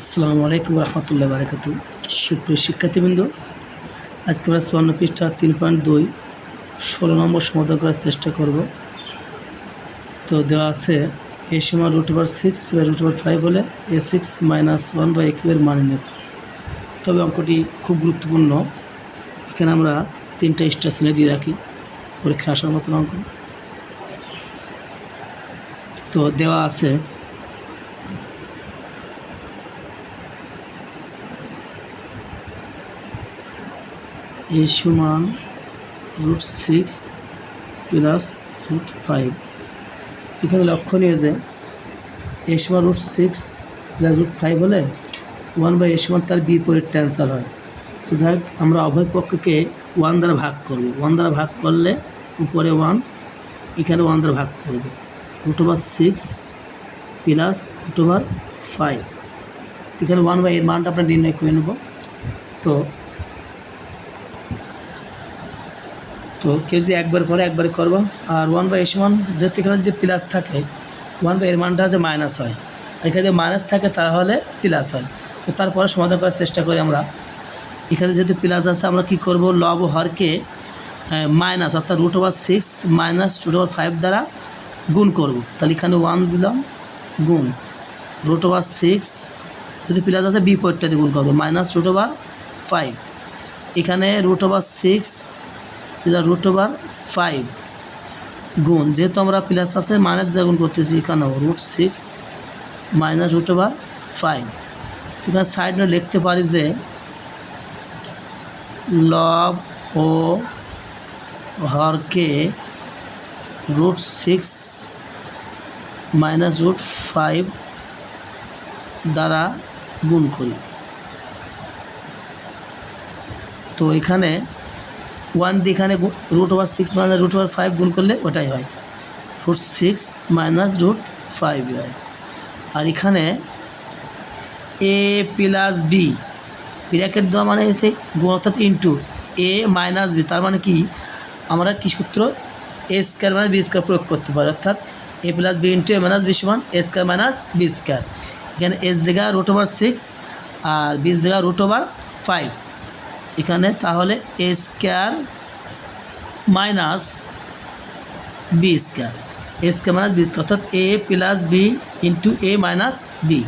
আসসালামু আলাইকুম রহমতুল্লাহ বারকাত সুপ্রিয় শিক্ষার্থীবৃন্দ, আজকে আমরা চুয়ান্ন পৃষ্ঠা তিন পয়েন্ট দুই, ষোলো নম্বর সমাধান করার চেষ্টা করব। তো দেওয়া আছে, এ সময় root over six plus root over five হলে এ সিক্স মাইনাস ওয়ান বাই একুয়ের মান নেব তবে অঙ্কটি খুব গুরুত্বপূর্ণ। এখানে আমরা তিনটা স্টেশনে দিয়ে রাখি পরীক্ষা আসার মতন অঙ্ক। তো দেওয়া আছে এ সমান root six plus root five. এখানে লক্ষণীয় যে এ সমান root six plus root five হলে ওয়ান বাই এ সমান তার বিপরীত ট্যান্সার হয়। তো যাই আমরা অভয় পক্ষকে ওয়ান দ্বারা ভাগ করব। ওয়ান দ্বারা ভাগ করলে উপরে ওয়ান, এখানে ওয়ান দ্বারা ভাগ করব। Root over six plus root over five. এখানে ওয়ান বাই এর মানটা আমরা নির্ণয় করে নেব। তো তো কেউ যদি একবার করে একবারে করব। আর ওয়ান বাই এস ওয়ান যেহেতু এখানে যদি প্লাস থাকে ওয়ান বাই এর মানটা যে মাইনাস হয়। এখানে যদি মাইনাস থাকে তাহলে প্লাস হয়। তো তারপরে সমাধান করার চেষ্টা করি আমরা। এখানে যেহেতু প্লাস আছে, আমরা কি করব? লব হরকে মাইনাস অর্থাৎ root over six minus root over five দ্বারা গুণ করব। তাহলে এখানে ওয়ান দিলাম, গুণ। রুট ওভার সিক্স যদি প্লাস আছে বিপরীতটা দিয়ে গুণ করব। মাইনাস রুট ওভার ফাইভ এখানে root over six root over five গুণ, যেহেতু আমরা প্লাস আছে মাইনাস দিয়ে গুণ করতেছি এখানেও root six minus root over five এখানে সাইড নোট লিখতে পারি যে লব ও হরকে root six minus root five দ্বারা গুণ করি। তো এখানে ওয়ান দিয়ে এখানে root over six minus root over five গুণ করলে ওটাই হয়। Root six minus root five হয়। আর এখানে এ প্লাস বি ব্র্যাকেট দেওয়া মানে হচ্ছে গুণ অর্থাৎ ইন্টু এ মাইনাস বি তার মানে কি? আমরা কি সূত্র A square minus B square প্রয়োগ করতে পারি, অর্থাৎ A plus B into A minus B সমান A square minus B square এখানে এস জায়গা রুট ওভার সিক্স আর বিস জায়গা রুট ওভার ফাইভ এখানে তাহলে A square minus B square A square minus B square অর্থাৎ A plus B into A minus B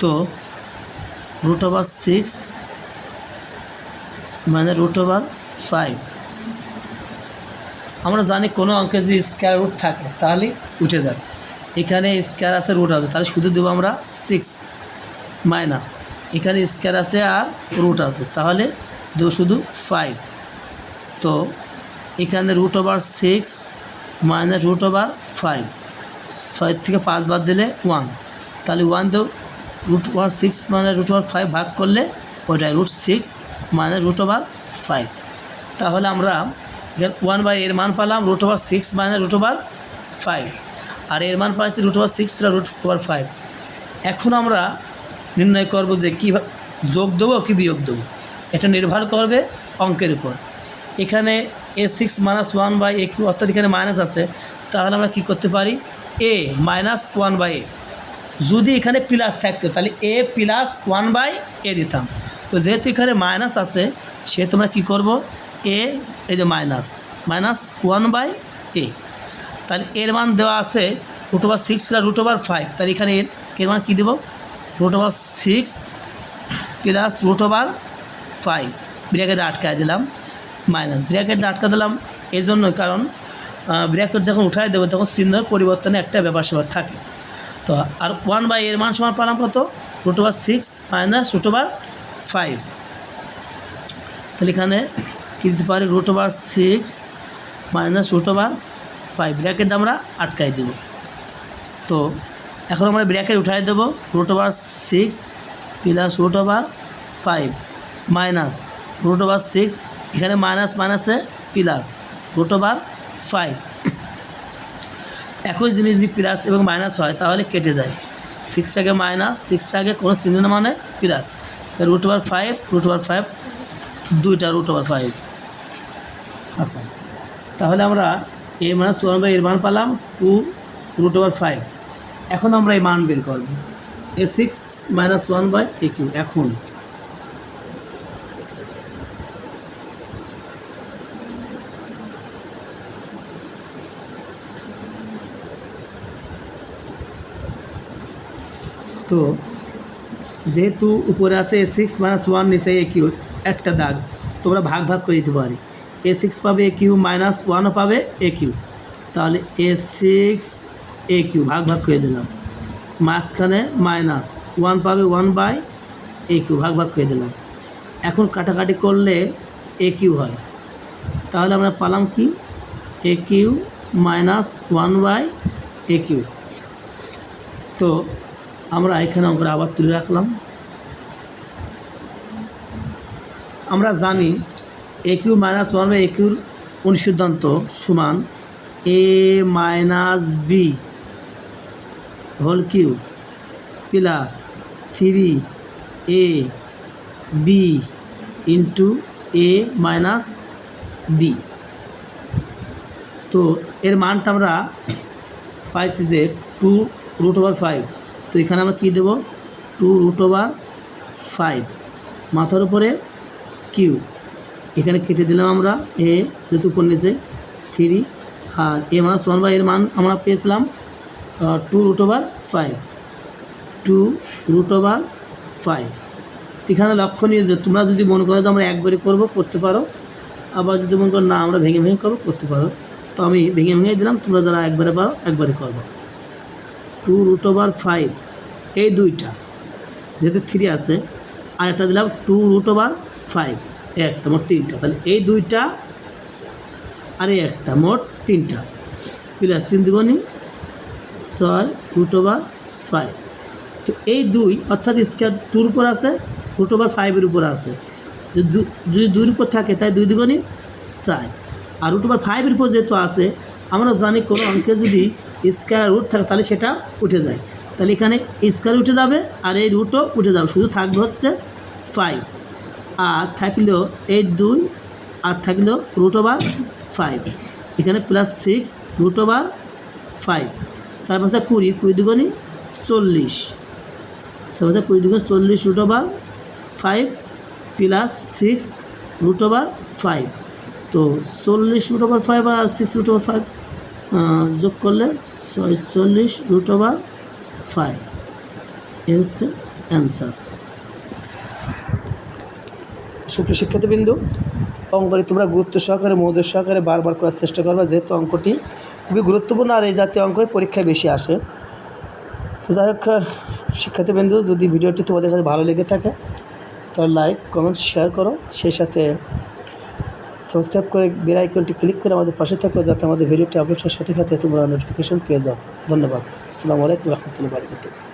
তো রুট ওভার সিক্স মানে রুট ওভার ফাইভ আমরা জানি কোনো অঙ্কে যদি স্কোয়ার রুট থাকে, তাহলে উঠে যায়। এখানে স্কোয়ার আছে রুট আছে, তাহলে শুধু দেবো আমরা সিক্স মাইনাস এখানে স্কোয়ার আছে আর রুট আছে, তাহলে দেবো শুধু ফাইভ তো এখানে root over six minus root over five ছয় থেকে পাঁচ বাদ দিলে ওয়ান তাহলে ওয়ান দেব root over six minus root over five ভাগ করলে ওইটাই root six minus root over five তাহলে আমরা এখানে ওয়ান বাই এর মান পালাম root over six minus root over five আর এর মান পাচ্ছি root over six root over five এখন আমরা নির্ণয় করব যে কী যোগ দেবো কি বিয়োগ দেবো? এটা নির্ভর করবে অঙ্কের উপর। এখানে A six minus one by A cube অর্থাৎ এখানে মাইনাস আছে, তাহলে আমরা কি করতে পারি? A minus one by A যদি এখানে প্লাস থাকতো, তাহলে A plus one by A দিতাম। তো যেহেতু এখানে মাইনাস আছে, সেহেতু আমরা কী করব? এ এই যে minus minus one by A তাহলে এর মান দেওয়া আছে root over six plus root over five তাহলে এখানে এর এর মান কী দেবো? Root over six plus root over five bracket আটকায় দিলাম মাইনাস ব্র্যাকেট আটকা দিলাম এই জন্য কারণ ব্র্যাকেট যখন উঠায় দেবো তখন চিহ্নের পরিবর্তনে একটা ব্যাপার স্যাপার থাকে। তো আর ওয়ান বাই এর মান সমান পেলাম কত? Root over six minus root over five তাহলে এখানে কী দিতে পারি? Root over six minus root over five bracket আমরা আটকাই দেব। তো এখন আমরা ব্র্যাকেট উঠাই দেবো root over six plus root over five minus root over six এখানে মাইনাস মাইনাসে প্লাস রুট ওভার ফাইভ একই জিনিস যদি প্লাস এবং মাইনাস হয়, তাহলে কেটে যায়। সিক্সটাকে মাইনাস সিক্সটাকে কোনো চিহ্ন মানে প্লাস তো root over five root over five দুইটা রুট ওভার ফাইভ আচ্ছা তাহলে আমরা এ মাইনাস ওয়ান বাই এর মান পেলাম টু রুট ওভার ফাইভ এখন আমরা এই মান বের করব। A six minus one by A cube এখন। তো যেহেতু উপরে আছে এ সিক্স মাইনাস ওয়ান নিচে এ কিউ একটা দাগ। তোমরা ভাগ ভাগ করে দিতে পারি। এ সিক্স পাবে এ কিউ মাইনাস ওয়ানও পাবে এ কিউ তাহলে এ সিক্স এ কিউ ভাগ ভাগ করে দিলাম। মাঝখানে মাইনাস ওয়ান পাবে ওয়ান বাই এ কিউ ভাগ ভাগ করে দিলাম। এখন কাটাকাটি করলে এ কিউ হয়। তাহলে আমরা পালাম কি? A cube minus one by A cube তো আমরা এখানে অঙ্কটা আবার তুলে রাখলাম। আমরা জানি A cube minus one by A কিউর অনুসিদ্ধান্ত সমান A minus B whole cube plus three A B into A minus B তো এর মানটা আমরা পাইছি যে টু রুট ওভার ফাইভ। তো এখানে আমরা কী দেবো? টু রুট ওভার ফাইভ মাথার উপরে কিউ এখানে কেটে দিলাম আমরা এ যেহেতু উপর নিচে থ্রি আর এ মাইনাস ওয়ান বাই এর মান আমরা পেয়েছিলাম two root over five two root over five এখানে লক্ষণীয় যে তোমরা যদি মনে করো যে আমরা একবারে করব, করতে পারো। আবার যদি মনে করো না, আমরা ভেঙে ভেঙে করব, করতে পারো। তো আমি ভেঙে ভেঙে দিলাম, তোমরা যারা একবারে পারো, একবারে করব। টু রুট ওভার ফাইভ এই দুইটা, যেহেতু থ্রি আছে আর একটা দিলাম টু রুট ওভার ফাইভ একটা, মোট তিনটা, তাহলে এই দুইটা আর একটা, মোট তিনটা প্লাস তিন দিবনি ছয় রুট ওভার ফাইভ তো এই দুই, অর্থাৎ স্কোয়ার টুর উপর আছে রুট ওভার ফাইভের উপর আছে, যদি দু- যদি দুইয়ের উপর থাকে, তাই দুই দিগনি চার, আর রুট ওভার ফাইভের উপর যেহেতু আছে, আমরা জানি কোনো অঙ্কে যদি স্কোয়ার রুট থাকে, তাহলে সেটা উঠে যায়। তাহলে এখানে স্কোয়ার উঠে যাবে আর এই রুটও উঠে যাবে, শুধু থাকবে হচ্ছে ফাইভ আর থাকলেও এইট দুই, আর থাকলেও রুট ওভার ফাইভ এখানে plus six root over five চার পাঁচটা কুড়ি কুড়ি দুগুনি চল্লিশ। চার পাঁচটা কুড়ি দুগুনি চল্লিশ root over five plus six root over five তো চল্লিশ রুট ওভার ফাইভ আর সিক্স রুট ওভার ফাইভ যোগ করলে ছয়চল্লিশ রুট ওভার ফাইভ এ হচ্ছে অ্যান্সার সুপ্রিয় শিক্ষার্থীবৃন্দ, অঙ্কটি তোমরা গুরুত্ব সহকারে মৌদের সহকারে বারবার করার চেষ্টা করবে, যেহেতু অঙ্কটি খুবই গুরুত্বপূর্ণ আর এই জাতীয় অঙ্ক পরীক্ষায় বেশি আসে। তো যাই হোক, শিক্ষার্থীবৃন্দ, যদি ভিডিওটি তোমাদের কাছে ভালো লেগে থাকে, তাহলে লাইক কমেন্ট শেয়ার করো। সেই সাথে সাবস্ক্রাইব করে বেল আইকনটি ক্লিক করে আমাদের পাশে থাকো যাতে আমাদের ভিডিওটি আপলোড হওয়ার সাথে সাথে তোমরা নোটিফিকেশন পেয়ে যাও। ধন্যবাদ। আসসালামু আলাইকুম রহমতুল্লাহ বারকাতুহ।